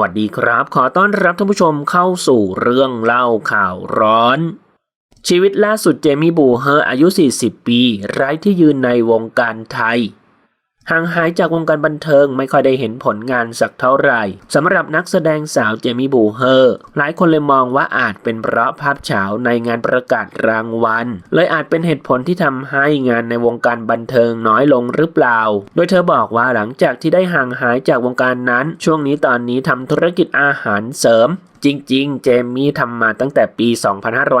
วัสดีครับ ขอต้อนรับท่านผู้ชมเข้าสู่เรื่องเล่าข่าวร้อน ชีวิตล่าสุดเจมี่บูเฮอร์อายุ 40 ปี ไร้ที่ยืนในวงการไทย ห่างหายจากวงการบันเทิงไม่ค่อยได้เห็นผลงานสักเท่าไหร่สำหรับนักแสดงสาวเจมี่บูเฮอร์ หลายคนเลยมองว่าอาจเป็นเพราะภาพเฉาในงานประกาศรางวัล เลยอาจเป็นเหตุผลที่ทำให้งานในวงการบันเทิงน้อยลงหรือเปล่า โดยเธอบอกว่าหลังจากที่ได้ห่างหายจากวงการนั้น ช่วงนี้ตอนนี้ทำธุรกิจอาหารเสริม จริง ๆ เจมี่ทำมาตั้งแต่ปี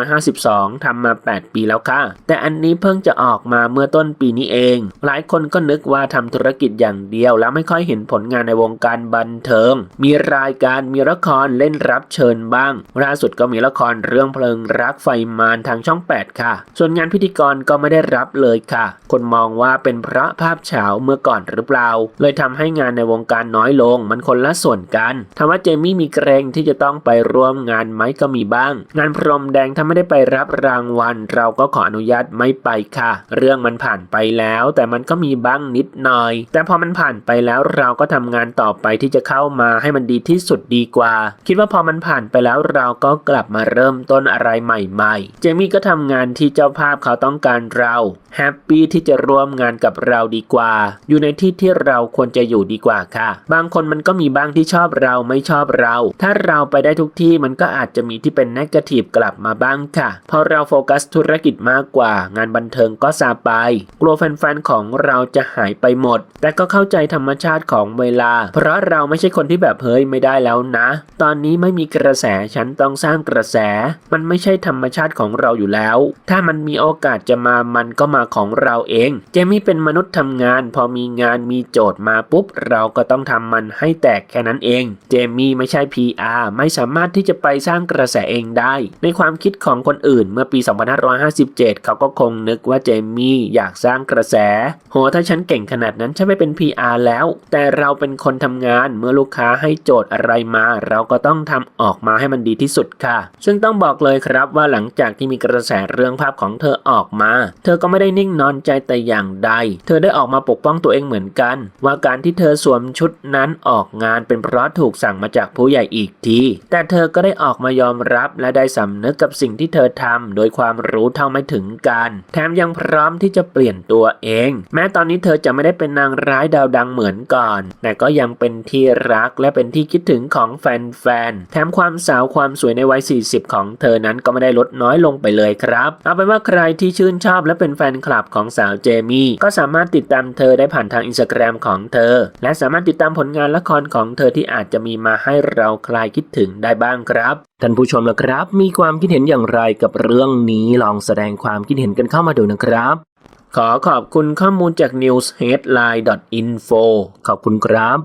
2552 ทำมา 8 ปีแล้วค่ะ แต่อันนี้เพิ่งจะออกมาเมื่อต้นปีนี้เอง หลายคนก็นึกว่าทำธุรกิจอย่างเดียว แล้วไม่ค่อยเห็นผลงานในวงการบันเทิง มีรายการมีละครเล่นรับเชิญบ้าง ล่าสุดก็มีละครเรื่องเพลิงรักไฟมารทางช่อง 8 ค่ะ ส่วนงานพิธีกรก็ไม่ได้รับเลยค่ะ คนมองว่าเป็นเพราะภาพเฉาเมื่อก่อนหรือเปล่า เลยทำให้งานในวงการน้อยลง มันคนละส่วนกันถามว่าเจมี่มีเกรงที่จะต้องไปร่วมงานไหมก็มีบ้าง งานพรมแดงถ้าไม่ได้ไปรับรางวัล เราก็ขออนุญาตไม่ไปค่ะ เรื่องมันผ่านไปแล้ว แต่มันก็มีบ้างนิดหน่อย แต่พอมันผ่านไปแล้วเราก็ทำงานต่อไปที่จะเข้ามาให้มันดีที่สุดดีกว่า คิดว่าพอมันผ่านไปแล้วเราก็กลับมาเริ่มต้นอะไรใหม่ ๆ เจมี่ก็ทำงานที่เจ้าภาพเขาต้องการเราแฮปปี้ที่จะร่วมงานกับเราดีกว่า อยู่ในที่ที่เราควรจะอยู่ดีกว่าค่ะ บางคนมันก็มีบ้างที่ชอบเราไม่ชอบเรา ถ้าเราไปได้ทุกที่มันก็อาจจะมีที่เป็นนกาทีฟกลับมาบ้างค่ะ เพราะเราโฟกัสธุรกิจมากกว่า งานบันเทิงก็ซาไป กลัวแฟนๆของเราจะหายไปหมด แต่ก็เข้าใจธรรมชาติของเวลา เพราะเราไม่ใช่คนที่แบบเฮ้ยไม่ได้แล้วนะ ตอนนี้ไม่มีกระแสฉันต้องสร้างกระแส มันไม่ใช่ธรรมชาติของเราอยู่แล้ว ถ้ามันมีโอกาสจะมามันก็มาของเราเอง เจมี่เป็นมนุษย์ทำงาน พอมีงานมีโจทย์มาปุ๊บ เราก็ต้องทำมันให้แตกแค่นั้นเอง เจมี่ไม่ใช่ PR ไม่สามารถที่จะไปสร้างกระแสเองได้ ในความคิดของคนอื่นเมื่อปี 2557 เขาก็คงนึกว่าเจมี่อยากสร้างกระแส โห ถ้าฉันเก่งขนาดนั้นฉันไม่เป็น PR แล้ว แต่เราเป็นคนทำงานเมื่อลูกค้าให้โจทย์อะไรมา เราก็ต้องทำออกมาให้มันดีที่สุดค่ะ ซึ่งต้องบอกเลยครับว่าหลังจากที่มีกระแสเรื่องภาพของเธอออกมา เธอก็ไม่ได้นิ่งนอนใจแต่อย่างใด เธอได้ออกมาปกป้องตัวเองเหมือนกัน ว่าการที่เธอสวมชุดนั้นออกงานเป็นเพราะถูกสั่งมาจากผู้ใหญ่อีกทีแต่เธอก็ได้ออกมายอมรับและได้สำนึกกับสิ่งที่เธอทำโดยความรู้เท่าไม่ถึงการแถมยังพร้อมที่จะเปลี่ยนตัวเอง แม้ตอนนี้เธอจะไม่ได้เป็นนางร้ายดาวดังเหมือนก่อน แต่ก็ยังเป็นที่รักและเป็นที่คิดถึงของแฟนๆแถมความสาวความสวยในวัย 40 ของเธอนั้นก็ไม่ได้ลดน้อยลงไปเลยครับ เอาเป็นว่าใครที่ชื่นชอบและเป็นแฟนคลับของสาวเจมี่ก็สามารถติดตามเธอได้ผ่านทางอินสตาแกรมของเธอ และสามารถติดตามผลงานละครของเธอที่อาจจะมีมาให้เราคลายคิดถึงได้บ้างครับ ท่านผู้ชมละครับ มีความคิดเห็นอย่างไรกับเรื่องนี้ลองแสดงความคิดเห็นกันเข้ามาดูนะครับ ขอขอบคุณข้อมูลจาก newsheadline.info ขอบคุณครับ